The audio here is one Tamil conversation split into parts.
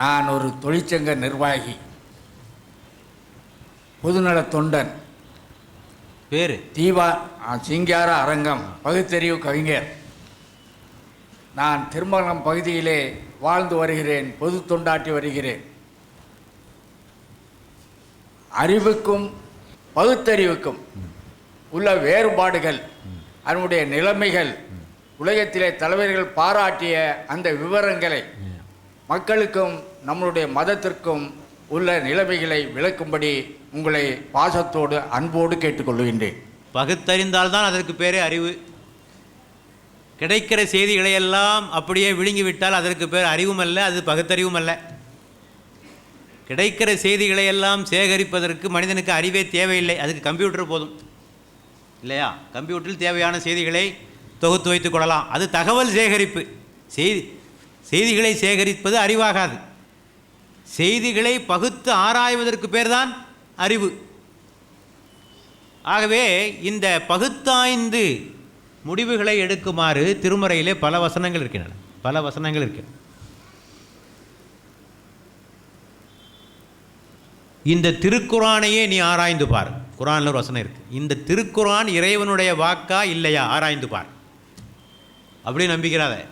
நான் ஒரு தொழிற்சங்க நிர்வாகி. பொதுநலத் தொண்டன். பேர்? ஆ, சிங்கார அரங்கம் பகுத்தறிவு கவிஞர். நான் திருமணம் பகுதியிலே வாழ்ந்து வருகிறேன் பொது தொண்டாற்றி வருகிறேன். அறிவுக்கும் பகுத்தறிவுக்கும் உள்ள வேறுபாடுகள் அதனுடைய நிலைமைகள் உலகத்திலே தலைவர்கள் பாராட்டிய அந்த விவரங்களை மக்களுக்கும் நம்மளுடைய மதத்திற்கும் உள்ள நிலைமைகளை விளக்கும்படி உங்களை பாசத்தோடு அன்போடு கேட்டுக்கொள்கின்றேன். பகுத்தறிந்தால்தான் அதற்கு பேரே அறிவு. கிடைக்கிற செய்திகளை எல்லாம் அப்படியே விழுங்கிவிட்டால் அதற்கு பேர் அறிவும் அல்ல அது பகுத்தறிவும் அல்ல கிடைக்கிற செய்திகளை எல்லாம் சேகரிப்பதற்கு மனிதனுக்கு அறிவே தேவையில்லை அதுக்கு கம்ப்யூட்டர் போதும். இல்லையா? கம்ப்யூட்டரில் தேவையான செய்திகளை தொகுத்து வைத்துக் கொள்ளலாம். அது தகவல் சேகரிப்பு. செய்தி செய்திகளை சேகரிப்பது அறிவாகாது. செய்திகளை பகுத்து ஆராய்வதற்கு பேர்தான் அறிவு. ஆகவே இந்த பகுத்தாய்ந்து முடிவுகளை எடுக்குமாறு திருமறையிலே பல வசனங்கள் இருக்கின்றன. பல வசனங்கள் இருக்கின்றன. இந்த திருக்குறானையே நீ ஆராய்ந்து பார். குரானில் ஒரு வசனம் இருக்குது இந்த திருக்குரான் இறைவனுடைய வாக்கா இல்லையா? ஆராய்ந்து பார். அப்படியே நம்பிக்கிறாத.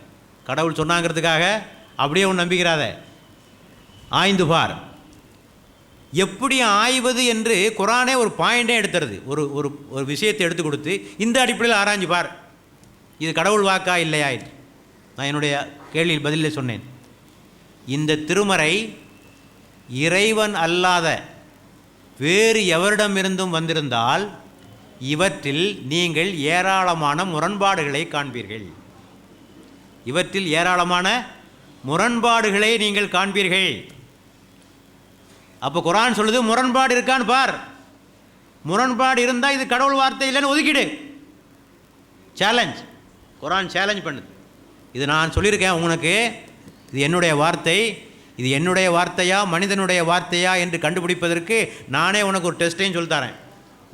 கடவுள் சொன்னாங்கிறதுக்காக அப்படியே உன் நம்பிக்கிறாத. ஆய்ந்து பார். எப்படி ஆய்வது என்று குரானே ஒரு பாயிண்டே எடுத்துறது. ஒரு ஒரு ஒரு விஷயத்தை எடுத்து கொடுத்து இந்த அடிப்படையில் ஆராய்ஞ்சு பார். இது கடவுள் வாக்கா இல்லையா நான் என்னுடைய கேள்வியில் பதிலில் சொன்னேன். இந்த திருமறை இறைவன் அல்லாத வேறு எவரிடமிருந்தும் வந்திருந்தால் இவற்றில் நீங்கள் ஏராளமான முரண்பாடுகளை காண்பீர்கள். இவற்றில் ஏராளமான முரண்பாடுகளை நீங்கள் காண்பீர்கள். அப்போ குரான் சொல்லுது முரண்பாடு இருக்கான்னு பார். முரண்பாடு இருந்தால் இது கடவுள் வார்த்தை இல்லைன்னு ஒதுக்கிடு. சேலஞ்ச் குரான் சேலஞ்ச் பண்ணுது. இது நான் சொல்லியிருக்கேன் உனக்கு இது என்னுடைய வார்த்தை. இது என்னுடைய வார்த்தையா மனிதனுடைய வார்த்தையா என்று கண்டுபிடிப்பதற்கு நானே உனக்கு ஒரு டெஸ்ட்டையும் சொல்லித்தரேன்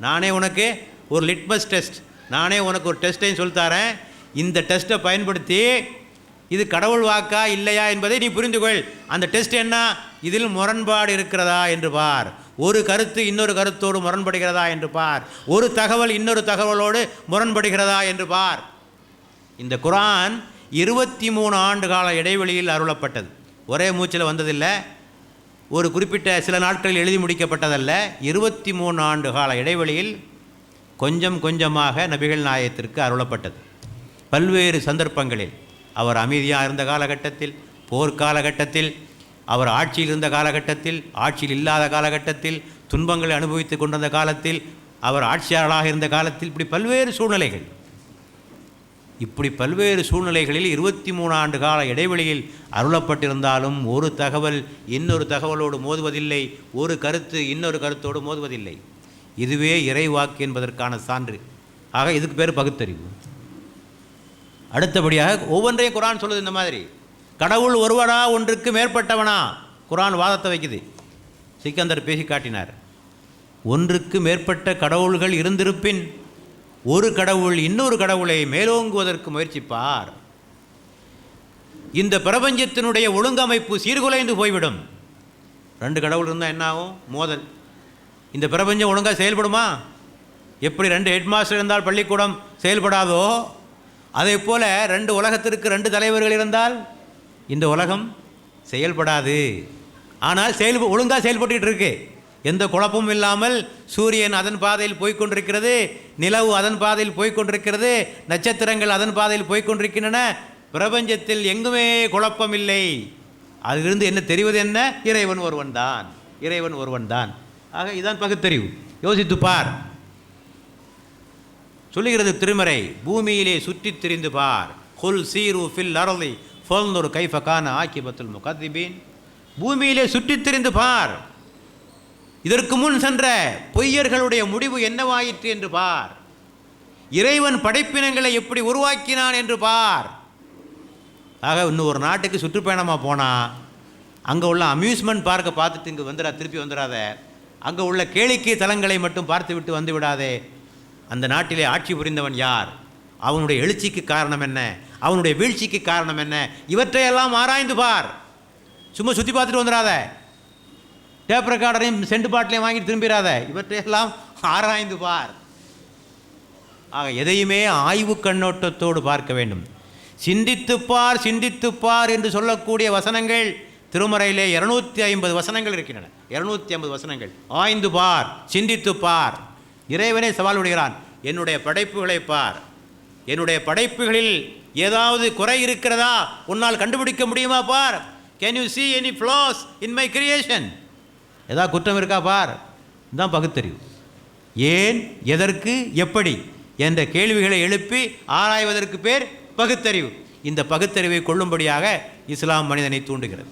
நானே உனக்கு ஒரு லிட்மஸ் டெஸ்ட் நானே உனக்கு ஒரு டெஸ்ட்டையும் சொல்லித்தரேன் இந்த டெஸ்ட்டை பயன்படுத்தி இது கடவுள் வாக்கா இல்லையா என்பதை நீ புரிந்து கொள் அந்த டெஸ்ட் என்ன? இதில் முரண்பாடு இருக்கிறதா என்று பார். ஒரு கருத்து இன்னொரு கருத்தோடு முரண்படுகிறதா என்று பார். ஒரு தகவல் இன்னொரு தகவலோடு முரண்படுகிறதா என்று பார். இந்த குரான் இருபத்தி மூணு ஆண்டு கால இடைவெளியில் அருளப்பட்டது. ஒரே மூச்சில் வந்ததில்லை. ஒரு குறிப்பிட்ட சில நாட்களில் எழுதி முடிக்கப்பட்டதல்ல. இருபத்தி மூணு ஆண்டு கால இடைவெளியில் கொஞ்சம் கொஞ்சமாக நபிகள் நாயகத்திற்கு அருளப்பட்டது. பல்வேறு சந்தர்ப்பங்களில் அவர் அமைதியாக இருந்த காலகட்டத்தில் போர்க்காலகட்டத்தில் அவர் ஆட்சியில் இருந்த காலகட்டத்தில் ஆட்சியில் இல்லாத காலகட்டத்தில் துன்பங்களை அனுபவித்துக் கொண்டிருந்த காலத்தில் அவர் ஆட்சியாளராக இருந்த காலத்தில் இப்படி பல்வேறு சூழ்நிலைகள். இப்படி பல்வேறு சூழ்நிலைகளில் இருபத்தி மூணு ஆண்டு கால இடைவெளியில் அருளப்பட்டிருந்தாலும் ஒரு தகவல் இன்னொரு தகவலோடு மோதுவதில்லை ஒரு கருத்து இன்னொரு கருத்தோடு மோதுவதில்லை. இதுவே இறைவாக்கு என்பதற்கான சான்று. ஆக இதுக்கு பேர் பகுத்தறிவு. அடுத்தபடியாக ஒவ்வொன்றையும் குரான் சொல்லுது இந்த மாதிரி. கடவுள் ஒருவரா ஒன்றுக்கு மேற்பட்டவனா? குரான் வாதத்தை வைக்குது. சிக்கந்தர் பேசி காட்டினார். ஒன்றுக்கு மேற்பட்ட கடவுள்கள் இருந்திருப்பின் ஒரு கடவுள் இன்னொரு கடவுளை மேலோங்குவதற்கு முயற்சிப்பார். இந்த பிரபஞ்சத்தினுடைய ஒழுங்கமைப்பு சீர்குலைந்து போய்விடும். ரெண்டு கடவுள் இருந்தால் என்ன ஆகும்? மோதல். இந்த பிரபஞ்சம் ஒழுங்காக செயல்படுமா? எப்படி ரெண்டு ஹெட்மாஸ்டர் இருந்தால் பள்ளிக்கூடம் செயல்படாதோ? அதே போல் ரெண்டு உலகத்திற்கு ரெண்டு தலைவர்கள் இருந்தால் இந்த உலகம் செயல்படாது. ஆனால் செயல் ஒழுங்காக செயல்பட்டுக்கிட்டு இருக்கு. எந்த குழப்பமும் இல்லாமல் சூரியன் அதன் பாதையில் போய்கொண்டிருக்கிறது நிலவு அதன் பாதையில் போய்கொண்டிருக்கிறது நட்சத்திரங்கள் அதன் பாதையில் போய்கொண்டிருக்கின்றன பிரபஞ்சத்தில் எங்குமே குழப்பம் இல்லை அதிலிருந்து என்ன தெரிவது என்ன? இறைவன் ஒருவன் தான். இறைவன் ஒருவன் தான். ஆக இதான் பகுத்தறிவு. யோசித்து பார். சொல்லுகிறது திருமறை பூமியிலே சுற்றித் திரிந்து பார். குல் சீரு ஃபில் அரளி. ஃபல்னொரு கைஃபகான ஆக்கிபத்துல் முகத்திபீன். பூமியிலே சுற்றித் திரிந்து பார். இதற்கு முன் சென்ற பொய்யர்களுடைய முடிவு என்னவாயிற்று என்று பார். இறைவன் படைப்பினங்களை எப்படி உருவாக்கினான் என்று பார். ஆக இன்னும் ஒரு நாட்டுக்கு சுற்றுப்பயணமாக போனால் அங்கே உள்ள அம்யூஸ்மெண்ட் பார்க்கை பார்த்துட்டு இங்கே வந்துடா திருப்பி வந்துடாத அங்கே உள்ள கேளிக்கை தலங்களை மட்டும் பார்த்து விட்டு வந்து விடாதே. அந்த நாட்டிலே ஆட்சி புரிந்தவன் யார்? அவனுடைய எழுச்சிக்கு காரணம் என்ன? அவனுடைய வீழ்ச்சிக்கு காரணம் என்ன? இவற்றையெல்லாம் ஆராய்ந்து பார். சும்மா சுற்றி பார்த்துட்டு வந்துடாத டேப் ரெக்கார்டரையும் செண்டு பாட்டிலையும் வாங்கிட்டு திரும்பிடாத இவற்றையெல்லாம் ஆராய்ந்து பார். ஆக எதையுமே ஆய்வு கண்ணோட்டத்தோடு பார்க்க வேண்டும். சிந்தித்துப் பார் சிந்தித்துப் பார் என்று சொல்லக்கூடிய வசனங்கள் திருமறையிலே இரநூத்தி ஐம்பது வசனங்கள் இருக்கின்றன. இரநூத்தி ஐம்பது வசனங்கள். ஆய்ந்து பார் சிந்தித்துப் பார். இறைவனே சவால் விடுகிறான். என்னுடைய படைப்புகளை பார். என்னுடைய படைப்புகளில் ஏதாவது குறை இருக்கிறதா உன்னால் கண்டுபிடிக்க முடியுமா பார்? Can you see any flaws in my creation ஏதாவது குற்றம் இருக்கா பார்? இதுதான் பகுத்தறிவு. ஏன் எதற்கு எப்படி என்ற கேள்விகளை எழுப்பி ஆராய்வதற்கு பேர் பகுத்தறிவு. இந்த பகுத்தறிவை கொள்ளும்படியாக இஸ்லாம் மனிதனை தூண்டுகிறது.